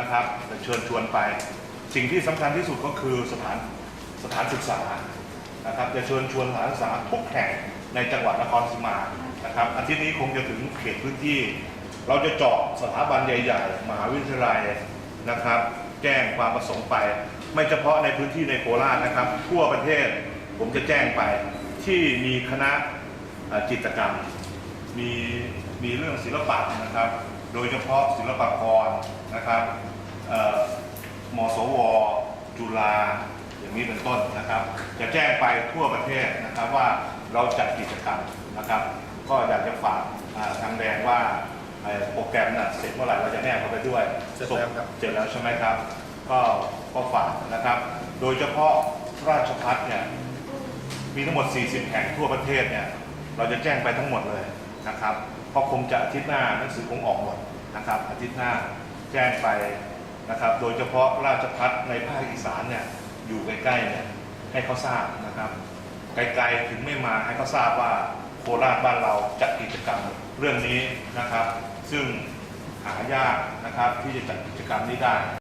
นะครับจะเชิญชวนไป สิ่งที่สำคัญที่สุดก็คือสถานสถานศึกษานะครับจะเชิญชวนสถานศึกษาทุกแห่งในจังหวัดนครศรีมานะครับอาทิตย์นี้คงจะถึงเขตพื้นที่ เราจะเจาะสถาบันใหญ่ๆมหาวิทยาลัยนะครับ แจ้งความประสงค์ไป ไม่เฉพาะในพื้นที่ในโคราชนะครับ ทั่วประเทศผมจะแจ้งไปที่มีคณะจิตรกรรม มีมีเรื่องศิลปะนะครับ โดยเฉพาะศิลปกรนะครับ สว จุฬาอย่างนี้เป็นต้นนะครับ จะแจ้งไปทั่วประเทศนะครับว่าเราจัดกิจกรรมนะครับ ก็อยากจะฝากอ่าทางแดงว่าไอ้โปรแกรมน่ะเสร็จเมื่อไหร่เราจะแนบเข้าไปด้วยเสร็จแล้วครับเสร็จแล้วใช่ไหมครับ ก็ก็ฝากนะครับ โดยเฉพาะราชพัฒเนี่ยมีทั้งหมด 40 แห่งทั่วประเทศเนี่ยเราจะแจ้งไปทั้งหมดเลยนะครับก็คงจะอาทิตย์หน้าหนังสือคงออกหมดนะครับอาทิตย์หน้าแจ้งไป นะครับโดยเฉพาะราชพัฒในภาคอีสานเนี่ยอยู่ใกล้ๆเนี่ยให้เขาทราบนะครับไกลๆถึงไม่มาให้เขาทราบว่าโคราชบ้านเราจัดกิจกรรมเรื่องนี้นะครับ ซึ่งหายากนะครับที่จะจัดกิจกรรมนี้ได้